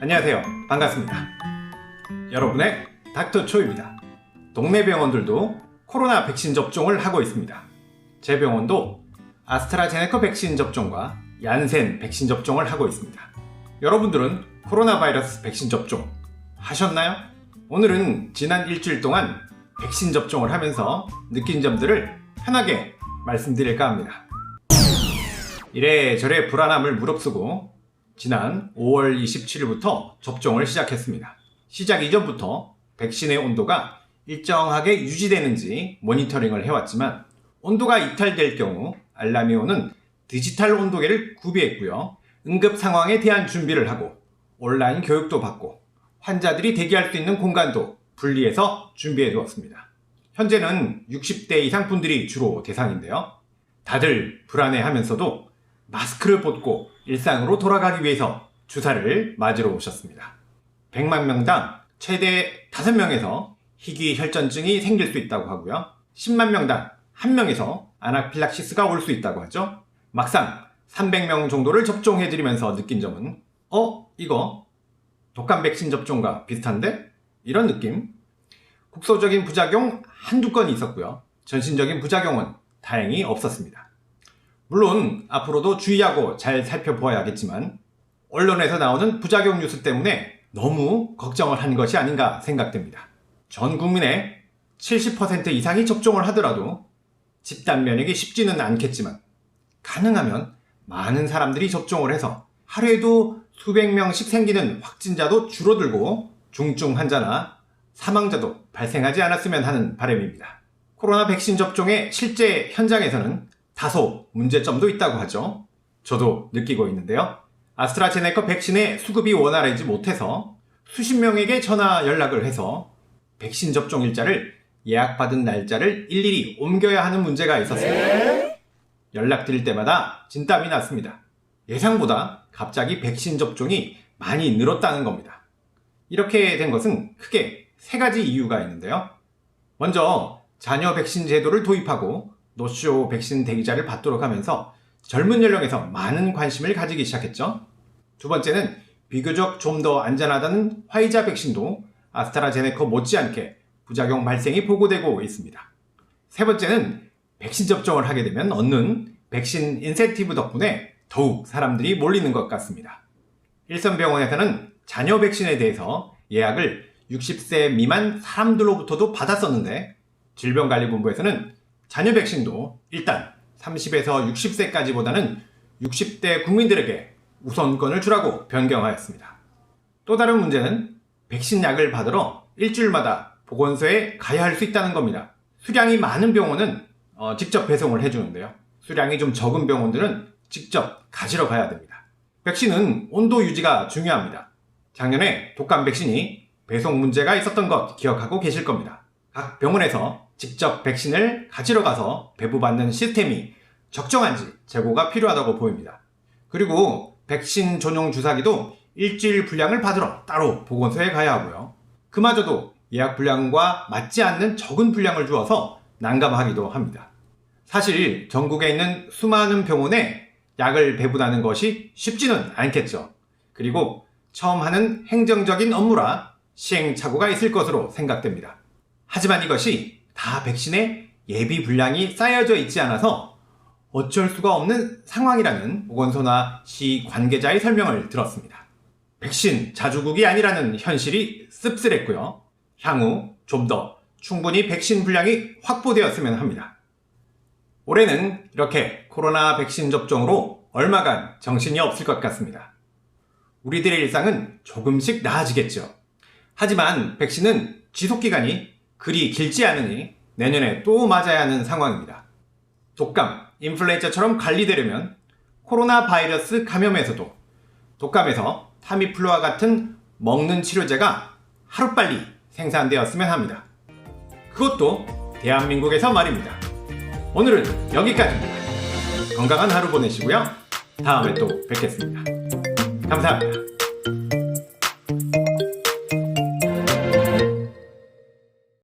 안녕하세요. 반갑습니다. 여러분의 닥터 초입니다. 동네 병원들도 코로나 백신 접종을 하고 있습니다. 제 병원도 아스트라제네카 백신 접종과 얀센 백신 접종을 하고 있습니다. 여러분들은 코로나 바이러스 백신 접종 하셨나요? 오늘은 지난 일주일 동안 백신 접종을 하면서 느낀 점들을 편하게 말씀드릴까 합니다. 이래저래 불안함을 무릅쓰고 지난 5월 27일부터 접종을 시작했습니다. 시작 이전부터 백신의 온도가 일정하게 유지되는지 모니터링을 해왔지만 온도가 이탈될 경우 알람이 오는 디지털 온도계를 구비했고요. 응급 상황에 대한 준비를 하고 온라인 교육도 받고 환자들이 대기할 수 있는 공간도 분리해서 준비해 두었습니다. 현재는 60대 이상 분들이 주로 대상인데요. 다들 불안해 하면서도 마스크를 벗고 일상으로 돌아가기 위해서 주사를 맞으러 오셨습니다. 100만 명당 최대 5명에서 희귀 혈전증이 생길 수 있다고 하고요. 10만 명당 1명에서 아나필락시스가 올 수 있다고 하죠. 막상 300명 정도를 접종해드리면서 느낀 점은 어? 이거 독감 백신 접종과 비슷한데? 이런 느낌? 국소적인 부작용 한두 건이 있었고요. 전신적인 부작용은 다행히 없었습니다. 물론 앞으로도 주의하고 잘 살펴보아야겠지만 언론에서 나오는 부작용 뉴스 때문에 너무 걱정을 한 것이 아닌가 생각됩니다. 전 국민의 70% 이상이 접종을 하더라도 집단 면역이 쉽지는 않겠지만 가능하면 많은 사람들이 접종을 해서 하루에도 수백 명씩 생기는 확진자도 줄어들고 중증 환자나 사망자도 발생하지 않았으면 하는 바람입니다. 코로나 백신 접종의 실제 현장에서는 다소 문제점도 있다고 하죠. 저도 느끼고 있는데요. 아스트라제네카 백신의 수급이 원활하지 못해서 수십 명에게 전화 연락을 해서 백신 접종 일자를 예약받은 날짜를 일일이 옮겨야 하는 문제가 있었습니다. 연락드릴 때마다 진땀이 났습니다. 예상보다 갑자기 백신 접종이 많이 늘었다는 겁니다. 이렇게 된 것은 크게 세 가지 이유가 있는데요. 먼저 자녀 백신 제도를 도입하고 노쇼 백신 대기자를 받도록 하면서 젊은 연령에서 많은 관심을 가지기 시작했죠. 두 번째는 비교적 좀 더 안전하다는 화이자 백신도 아스트라제네카 못지않게 부작용 발생이 보고되고 있습니다. 세 번째는 백신 접종을 하게 되면 얻는 백신 인센티브 덕분에 더욱 사람들이 몰리는 것 같습니다. 일선병원에서는 자녀 백신에 대해서 예약을 60세 미만 사람들로부터도 받았었는데 질병관리본부에서는 자녀 백신도 일단 30에서 60세까지보다는 60대 국민들에게 우선권을 주라고 변경하였습니다. 또 다른 문제는 백신 약을 받으러 일주일마다 보건소에 가야 할 수 있다는 겁니다. 수량이 많은 병원은 어, 직접 배송을 해주는데요. 수량이 좀 적은 병원들은 직접 가지러 가야 됩니다. 백신은 온도 유지가 중요합니다. 작년에 독감 백신이 배송 문제가 있었던 것 기억하고 계실 겁니다. 각 병원에서 직접 백신을 가지러 가서 배부받는 시스템이 적정한지 재고가 필요하다고 보입니다. 그리고 백신 전용 주사기도 일주일 분량을 받으러 따로 보건소에 가야 하고요. 그마저도 예약 분량과 맞지 않는 적은 분량을 주어서 난감하기도 합니다. 사실 전국에 있는 수많은 병원에 약을 배분하는 것이 쉽지는 않겠죠. 그리고 처음 하는 행정적인 업무라 시행착오가 있을 것으로 생각됩니다. 하지만 이것이 다 백신의 예비 분량이 쌓여져 있지 않아서 어쩔 수가 없는 상황이라는 보건소나 시 관계자의 설명을 들었습니다. 백신 자주국이 아니라는 현실이 씁쓸했고요. 향후 좀 더 충분히 백신 분량이 확보되었으면 합니다. 올해는 이렇게 코로나 백신 접종으로 얼마간 정신이 없을 것 같습니다. 우리들의 일상은 조금씩 나아지겠죠. 하지만 백신은 지속기간이 그리 길지 않으니 내년에 또 맞아야 하는 상황입니다. 독감, 인플루엔자처럼 관리되려면 코로나 바이러스 감염에서도 독감에서 타미플루와 같은 먹는 치료제가 하루빨리 생산되었으면 합니다. 그것도 대한민국에서 말입니다. 오늘은 여기까지입니다. 건강한 하루 보내시고요. 다음에 또 뵙겠습니다. 감사합니다.